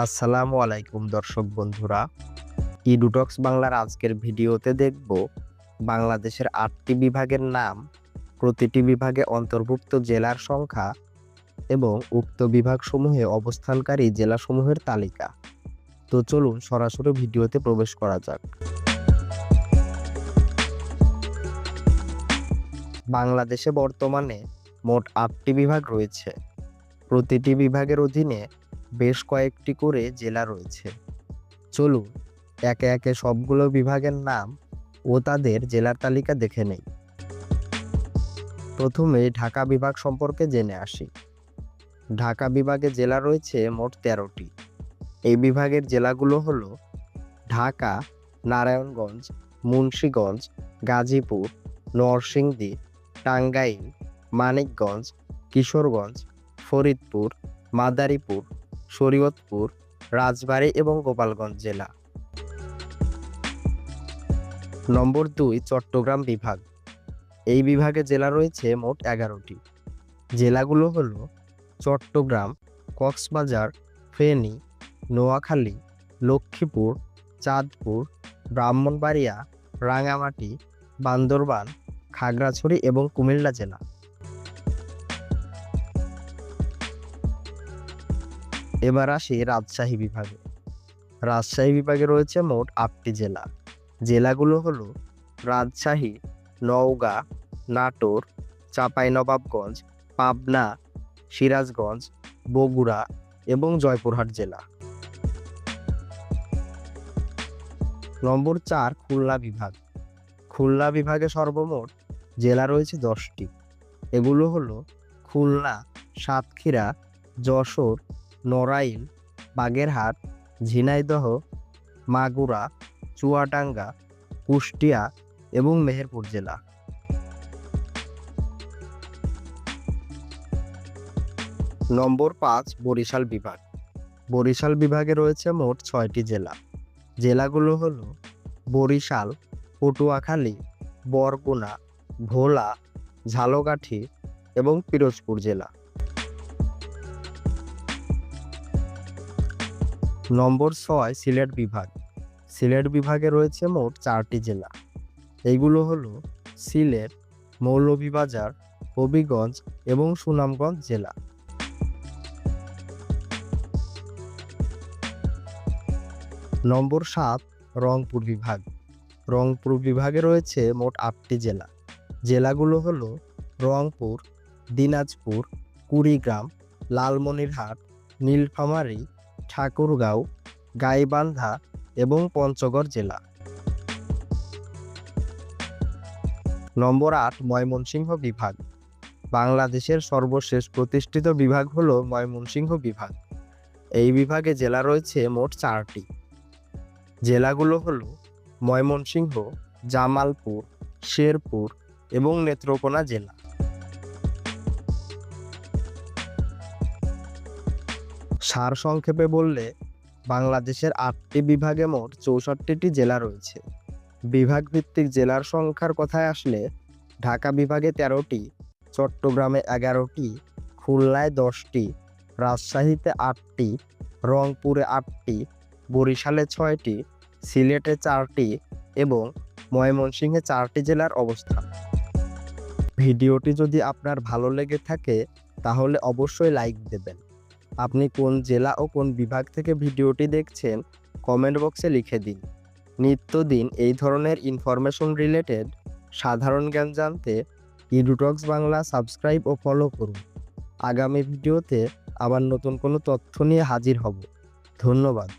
আসসালামু আলাইকুম দর্শক বন্ধুরা। ইডুটক্স বাংলার আজকের ভিডিওতে দেখব বাংলাদেশের আটটি বিভাগের নাম, প্রতিটি বিভাগে অন্তর্ভুক্ত জেলার সংখ্যা এবং উক্ত বিভাগসমূহে অবস্থানকারী জেলাসমূহের তালিকা। তো চলুন সরাসরি ভিডিওতে প্রবেশ করা যাক। বাংলাদেশে বর্তমানে মোট আটটি বিভাগ রয়েছে। প্রতিটি বিভাগের অধীনে বেশ কয়েকটি করে জেলা রয়েছে। চলুন, একে একে সবগুলো বিভাগের নাম ও তাদের জেলার তালিকা দেখে নেই। প্রথমে ঢাকা বিভাগ সম্পর্কে জেনে আসি। ঢাকা বিভাগে জেলা রয়েছে মোট তেরোটি। এই বিভাগের জেলাগুলো হলো ঢাকা, নারায়ণগঞ্জ, মুন্সীগঞ্জ, গাজীপুর, নরসিংদী, টাঙ্গাইল, মানিকগঞ্জ, কিশোরগঞ্জ, ফরিদপুর, মাদারীপুর শরীয়তপুর, রাজবাড়ী এবং গোপালগঞ্জ জেলা। নম্বর দুই, চট্টগ্রাম বিভাগ। এই বিভাগে জেলা রয়েছে মোট এগারোটি। জেলাগুলো হলো চট্টগ্রাম, কক্সবাজার, ফেনী, নোয়াখালী, লক্ষ্মীপুর, চাঁদপুর, ব্রাহ্মণবাড়িয়া, রাঙামাটি, বান্দরবান, খাগড়াছড়ি এবং কুমিল্লা জেলা। এবার আসি রাজশাহী বিভাগে। রাজশাহী বিভাগে রয়েছে মোট আটটি জেলা। জেলাগুলো হলো রাজশাহী, নওগাঁ, নাটোর, চাঁপাইনবাবগঞ্জ, পাবনা, সিরাজগঞ্জ, বগুড়া এবং জয়পুরহাট জেলা। নম্বর চার, খুলনা বিভাগ। খুলনা বিভাগে সর্বমোট জেলা রয়েছে দশটি। এগুলো হলো খুলনা, সাতক্ষীরা, যশোর নড়াইল, বাগেরহাট, ঝিনাইদহ, মাগুরা, চুয়াডাঙ্গা, কুষ্টিয়া এবং মেহেরপুর জেলা। নম্বর পাঁচ, বরিশাল বিভাগ। বরিশাল বিভাগে রয়েছে মোট ছয়টি জেলা। জেলাগুলো হলো বরিশাল, পটুয়াখালী, বরগুনা, ভোলা, ঝালকাঠি এবং পিরোজপুর জেলা। নম্বর ছয়, সিলেট বিভাগ। সিলেট বিভাগে রয়েছে মোট চারটি জেলা। এইগুলো হলো সিলেট, মৌলভীবাজার, হবিগঞ্জ এবং সুনামগঞ্জ জেলা। নম্বর সাত, রংপুর বিভাগ। রংপুর বিভাগে রয়েছে মোট আটটি জেলা। জেলাগুলো হলো রংপুর, দিনাজপুর, কুড়িগ্রাম, লালমনিরহাট, নীলফামারী ঠাকুরগাঁও, গাইবান্ধা এবং পঞ্চগড় জেলা। নম্বর আট, ময়মনসিংহ বিভাগ। বাংলাদেশের সর্বশেষ প্রতিষ্ঠিত বিভাগ হল ময়মনসিংহ বিভাগ। এই বিভাগে জেলা রয়েছে মোট চারটি। জেলাগুলো হলো ময়মনসিংহ, জামালপুর, শেরপুর এবং নেত্রকোনা জেলা। সার সংক্ষেপে বললে, বাংলাদেশের আটটি বিভাগে মোট চৌষট্টিটি জেলা রয়েছে। বিভাগ ভিত্তিক জেলার সংখ্যার কথায় আসলে, ঢাকা বিভাগে তেরোটি, চট্টগ্রামে এগারোটি, খুলনায় দশটি, রাজশাহীতে আটটি, রংপুরে আটটি, বরিশালে ছয়টি, সিলেটে চারটি এবং ময়মনসিংহে চারটি জেলার অবস্থান। ভিডিওটি যদি আপনার ভালো লেগে থাকে, তাহলে অবশ্যই লাইক দেবেন। আপনি কোন জেলা ও কোন বিভাগ থেকে ভিডিওটি দেখছেন, কমেন্ট বক্সে লিখে দিন। নিত্যদিন এই ধরনের ইনফরমেশন রিলেটেড সাধারণ জ্ঞান জানতে ইডুটক্স বাংলা সাবস্ক্রাইব ও ফলো করুন। আগামী ভিডিওতে আবার নতুন কোনো তথ্য নিয়ে হাজির হব। ধন্যবাদ।